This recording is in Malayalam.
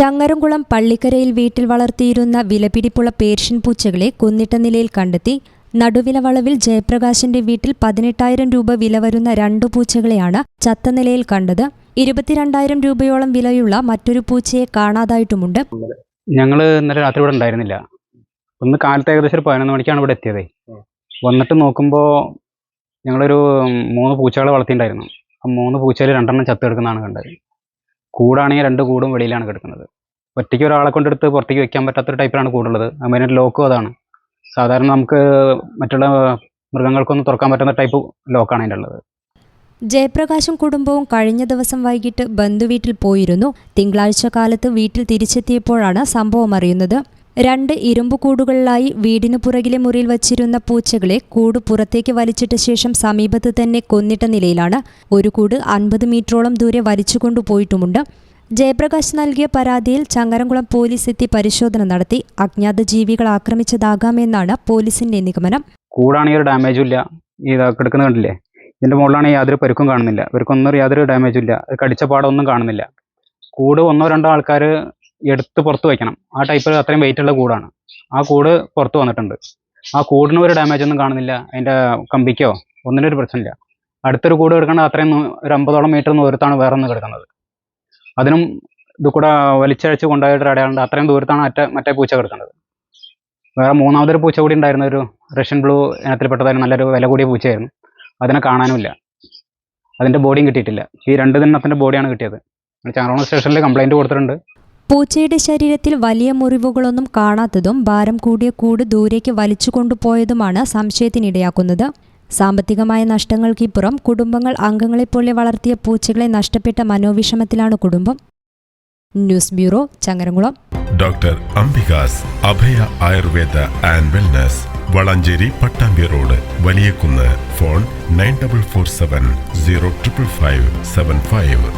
ചങ്ങരംകുളം പള്ളിക്കരയിൽ വീട്ടിൽ വളർത്തിയിരുന്ന വിലപിടിപ്പുള്ള പേർഷ്യൻ പൂച്ചകളെ കൊന്നിട്ട നിലയിൽ കണ്ടെത്തി. നടുവില വളവിൽ ജയപ്രകാശിന്റെ വീട്ടിൽ പതിനെട്ടായിരം രൂപ വില വരുന്ന രണ്ടു പൂച്ചകളെയാണ് ചത്ത നിലയിൽ കണ്ടത്. ഇരുപത്തിരണ്ടായിരം രൂപയോളം വിലയുള്ള മറ്റൊരു പൂച്ചയെ കാണാതായിട്ടുമുണ്ട്. ഞങ്ങൾ ഇന്നലെ രാത്രി ഇവിടെ ഉണ്ടായിരുന്നില്ല. ഒന്ന് കാലത്ത് ഏകദേശം ഒരു പതിനൊന്ന് മണിക്കാണ് ഇവിടെ എത്തിയത്. വന്നിട്ട് നോക്കുമ്പോൾ ഞങ്ങളൊരു മൂന്ന് പൂച്ചകളെ വളർത്തിയിട്ടുണ്ടായിരുന്നു. ആ മൂന്ന് പൂച്ചയിൽ രണ്ടെണ്ണം ചത്തെടുക്കുന്നതാണ് കണ്ടത്. കൂടാണെങ്കിൽ രണ്ട് കൂടും വെളിയിലാണ് കിടക്കുന്നത്. ഒറ്റയ്ക്ക് ഒരാളെ കൊണ്ടെടുത്ത് പുറത്തേക്ക് വെക്കാൻ പറ്റാത്തൊരു ടൈപ്പിലാണ് കൂടുള്ളത്. അതിന് ലോക്കും അതാണ്. സാധാരണ നമുക്ക് മറ്റുള്ള മൃഗങ്ങൾക്കൊന്നും തുറക്കാൻ പറ്റുന്ന ടൈപ്പ് ലോക്കാണ് അതിന്റെ ഉള്ളത്. ജയപ്രകാശും കുടുംബവും കഴിഞ്ഞ ദിവസം വൈകിട്ട് ബന്ധുവീട്ടിൽ പോയിരുന്നു. തിങ്കളാഴ്ച കാലത്ത് വീട്ടിൽ തിരിച്ചെത്തിയപ്പോഴാണ് സംഭവം അറിയുന്നത്. രണ്ട് ഇരുമ്പ് കൂടുകളിലായി വീടിനു പുറകിലെ മുറിയിൽ വച്ചിരുന്ന പൂച്ചകളെ കൂട് പുറത്തേക്ക് വലിച്ചിട്ട ശേഷം സമീപത്ത് തന്നെ കൊന്നിട്ട നിലയിലാണ് ഒരു കൂട് അൻപത് മീറ്ററോളം ദൂരെ വലിച്ചുകൊണ്ടു പോയിട്ടുമുണ്ട്. ജയപ്രകാശ് നൽകിയ പരാതിയിൽ ചങ്ങരംകുളം പോലീസ് എത്തി പരിശോധന നടത്തി അജ്ഞാത ജീവികൾ ആക്രമിച്ചതാകാമെന്നാണ് പോലീസിന്റെ നിഗമനം. കൂടാണെങ്കിൽ ഒരു ഡാമേജും ഇല്ല. കിടക്കുന്നത് കണ്ടില്ലേ? ഇതിന്റെ മുകളിലാണെങ്കിൽ യാതൊരു പരുക്കും കാണുന്നില്ല. ഇവർക്കൊന്നും യാതൊരു ഡാമേജും ഇല്ല. കടിച്ച പാടൊന്നും കാണുന്നില്ല. കൂട് ഒന്നോ രണ്ടോ ആൾക്കാർ എടുത്ത് പുറത്ത് വയ്ക്കണം ആ ടൈപ്പ് അത്രയും വെയിറ്റ് ഉള്ള കൂടാണ്. ആ കൂട് പുറത്ത് വന്നിട്ടുണ്ട്. ആ കൂടിന് ഒരു ഡാമേജ് ഒന്നും കാണുന്നില്ല. അതിന്റെ കമ്പിക്കോ ഒന്നിനും ഒരു പ്രശ്നമില്ല. അടുത്തൊരു കൂട് കിടക്കേണ്ട അത്രയും ഒരു അമ്പതോളം മീറ്റർ ദൂരത്താണ് വേറെ ഒന്ന് കിടക്കുന്നത്. അതിനും ഇത് കൂടെ വലിച്ചഴച്ച് കൊണ്ടുപോയിട്ട് അടയാളുണ്ട് അത്രയും ദൂരത്താണ് മറ്റേ മറ്റേ പൂച്ച കിടക്കുന്നത്. വേറെ മൂന്നാമതൊരു പൂച്ച കൂടി ഉണ്ടായിരുന്ന ഒരു റഷ്യൻ ബ്ലൂ ഇനത്തിൽപ്പെട്ടതായിരുന്നു നല്ലൊരു വില കൂടിയ പൂച്ചയായിരുന്നു. അതിനെ കാണാനുമില്ല. അതിന്റെ ബോഡിയും കിട്ടിയിട്ടില്ല. ഈ രണ്ട് ദിനത്തിന്റെ ബോഡിയാണ് കിട്ടിയത്. ചാറോണ സ്റ്റേഷനിൽ കംപ്ലൈന്റ് കൊടുത്തിട്ടുണ്ട്. പൂച്ചയുടെ ശരീരത്തിൽ വലിയ മുറിവുകളൊന്നും കാണാത്തതും ഭാരം കൂടിയ കൂട് ദൂരേക്ക് വലിച്ചു കൊണ്ടുപോയതുമാണ് സംശയത്തിനിടയാക്കുന്നത്. സാമ്പത്തികമായ നഷ്ടങ്ങൾക്കിപ്പുറം കുടുംബങ്ങൾ അംഗങ്ങളെപ്പോലെ വളർത്തിയ പൂച്ചകളെ നഷ്ടപ്പെട്ട മനോവിഷമത്തിലാണ് കുടുംബം. News bureau Changaramkulam. Doctor Ambika's Abhaya Ayurveda and wellness Valanchery Pattambi road Valiyakunnu phone nine double four seven zero triple five seven five.